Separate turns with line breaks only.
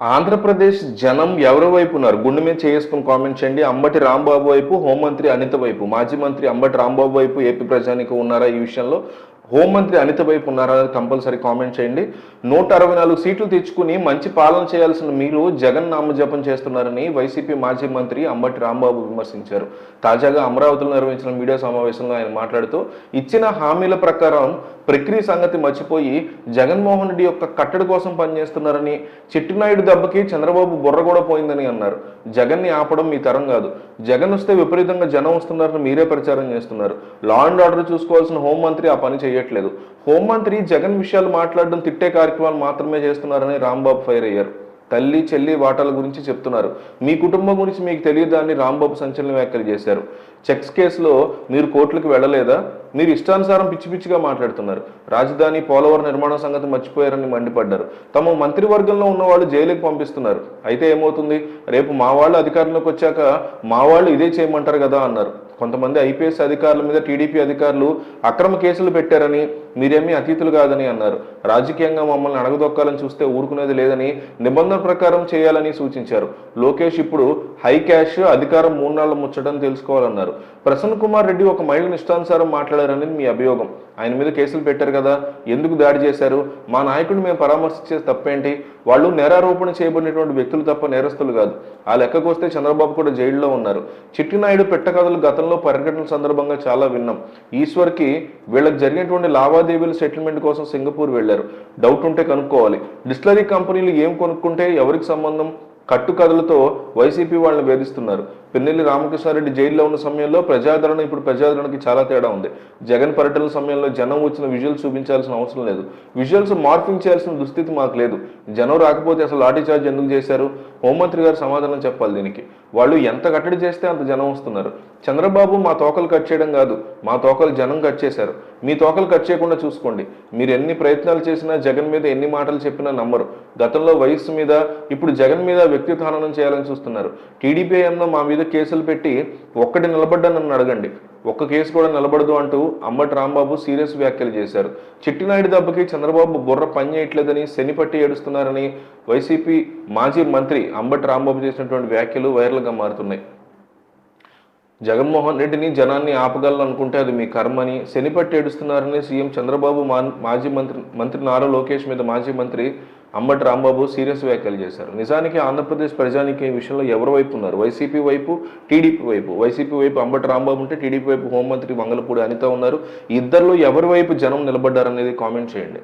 ఆంధ్రప్రదేశ్ జనం ఎవరి వైపు ఉన్నారు? గుండె మీద చేసుకుని కామెంట్ చేయండి. అంబటి రాంబాబు వైపు హోంమంత్రి అనిత వైపు మాజీ మంత్రి అంబటి రాంబాబు వైపు ఏపీ ప్రజానికి ఉన్నారా ఈ విషయంలో? హోంమంత్రి అనిత వైపు ఉన్నారా? అనేది కంపల్సరీ కామెంట్ చేయండి. నూట అరవై నాలుగు సీట్లు తెచ్చుకుని మంచి పాలన చేయాల్సిన మీరు జగన్ నామజపం చేస్తున్నారని వైసీపీ మాజీ మంత్రి అంబటి రాంబాబు విమర్శించారు. తాజాగా అమరావతిలో నిర్వహించిన మీడియా సమావేశంలో ఆయన మాట్లాడుతూ ఇచ్చిన హామీల ప్రకారం ప్రక్రియ సంగతి మర్చిపోయి జగన్మోహన్ రెడ్డి యొక్క కట్టడి కోసం పనిచేస్తున్నారని చెట్టినాయుడు దెబ్బకి చంద్రబాబు బుర్ర కూడా పోయిందని అన్నారు. జగన్ని ఆపడం మీ తరం కాదు. జగన్ వస్తే విపరీతంగా జనం వస్తున్నారని మీరే ప్రచారం చేస్తున్నారు. లా అండ్ ఆర్డర్ చూసుకోవాల్సిన హోంమంత్రి ఆ పని చేయట్లేదు హోంమంత్రి జగన్ విషయాలు మాట్లాడడం తిట్టే కార్యక్రమాలు మాత్రమే చేస్తున్నారని రాంబాబు ఫైర్ అయ్యారు. తల్లి చెల్లి వాటాల గురించి చెప్తున్నారు. మీ కుటుంబం గురించి మీకు తెలియదాన్ని రాంబాబు సంచలన వ్యాఖ్యలు చేశారు. చెక్స్ కేసులో మీరు కోర్టులకు వెళ్ళలేదా? మీరు ఇష్టానుసారం పిచ్చి పిచ్చిగా మాట్లాడుతున్నారు. రాజధాని పోలవరం నిర్మాణ సంగతి మర్చిపోయారని మండిపడ్డారు. తమ మంత్రివర్గంలో ఉన్న వాళ్ళు జైలుకి పంపిస్తున్నారు. అయితే ఏమవుతుంది? రేపు మా వాళ్ళు అధికారంలోకి వచ్చాక మా వాళ్ళు ఇదే చేయమంటారు కదా అన్నారు. కొంతమంది ఐపీఎస్ అధికారుల మీద టీడీపీ అధికారులు అక్రమ కేసులు పెట్టారని మీరేమీ అతీతులు కాదని అన్నారు. రాజకీయంగా మమ్మల్ని అడగదొక్కాలని చూస్తే ఊరుకునేది లేదని నిబంధన ప్రకారం చేయాలని సూచించారు. లోకేష్ ఇప్పుడు హై క్యాష్ అధికారం మూడు నాళ్ళు ముచ్చటని తెలుసుకోవాలన్నారు. ప్రసన్న కుమార్ రెడ్డి ఒక మహిళ ఇష్టానుసారం మాట్లాడారని మీ అభియోగం. ఆయన మీద కేసులు పెట్టారు కదా ఎందుకు దాడి చేశారు? మా నాయకుడిని మేము పరామర్శించేది తప్పేంటి? వాళ్ళు నేరారోపణ చేయబడినటువంటి వ్యక్తులు తప్ప నేరస్తులు కాదు. ఆ లెక్కకు వస్తే చంద్రబాబు కూడా జైల్లో ఉన్నారు. చిట్టినాయుడు పెట్టకథలు గతంలో పర్యటన సందర్భంగా చాలా విన్నాం. ఈశ్వర్కి వీళ్ళకి జరిగినటువంటి లావాదేవీల సెటిల్మెంట్ కోసం సింగపూర్ వెళ్ళారు. డౌట్ ఉంటే కనుక్కోవాలి. డిస్టిలరీ కంపెనీలు ఏం కొనుక్కుంటే ఎవరికి సంబంధం? కట్టుకథలతో వైసీపీ వాళ్ళని వేధిస్తున్నారు. పిన్నెల్లి రామకృష్ణారెడ్డి జైల్లో ఉన్న సమయంలో ప్రజాదరణ ఇప్పుడు ప్రజాదరణకి చాలా తేడా ఉంది. జగన్ పర్యటన సమయంలో జనం వచ్చిన విజువల్స్ చూపించాల్సిన అవసరం లేదు. విజువల్స్ మార్పింగ్ చేయాల్సిన దుస్థితి మాకు లేదు. జనం రాకపోతే అసలు లాఠీ చార్జ్ ఎందుకు చేశారు? హోంమంత్రి గారు సమాధానం చెప్పాలి దీనికి. వాళ్ళు ఎంత కట్టడి చేస్తే అంత జనం వస్తున్నారు. చంద్రబాబు మా తోకలు కట్ చేయడం కాదు మా తోకలు జనం కట్ చేశారు. మీ తోకలు కట్ చేయకుండా చూసుకోండి. మీరు ఎన్ని ప్రయత్నాలు చేసినా జగన్ మీద ఎన్ని మాటలు చెప్పినా నమ్మరు. గతంలో వయస్సు మీద ఇప్పుడు జగన్ మీద వ్యక్తిత్వ చేయాలని చూస్తున్నారు. టీడీపీ ఏమో మా మీద కేసులు పెట్టి ఒక్కటి నిలబడ్డా నన్ను అడగండి. ఒక్క కేసు కూడా నిలబడదు అంటూ అంబటి రాంబాబు సీరియస్ వ్యాఖ్యలు చేశారు. చిట్టినాయుడు దెబ్బకి చంద్రబాబు బుర్ర పని చేయట్లేదని శనిపట్టి ఏడుస్తున్నారని వైసీపీ మాజీ మంత్రి అంబటి రాంబాబు చేసినటువంటి వ్యాఖ్యలు వైరల్గా మారుతున్నాయి. జగన్మోహన్ రెడ్డిని జనాన్ని ఆపగలనుకుంటే అది మీ కర్మని శనిపట్టి ఏడుస్తున్నారని సీఎం చంద్రబాబు మా- మాజీ మంత్రి మంత్రి నారా లోకేష్ మీద మాజీ మంత్రి అంబటి రాంబాబు సీరియస్ వ్యాఖ్యలు చేశారు. నిజానికి ఆంధ్రప్రదేశ్ ప్రజానికి ఈ విషయంలో ఎవరి వైపు ఉన్నారు? వైసీపీ వైపు టీడీపీ వైపు? వైసీపీ వైపు అంబటి రాంబాబు ఉంటే టీడీపీ వైపు హోంమంత్రి మంగళపూడి అనిత ఉన్నారు. ఇద్దరిలో ఎవరి వైపు జనం నిలబడ్డారనేది కామెంట్ చేయండి.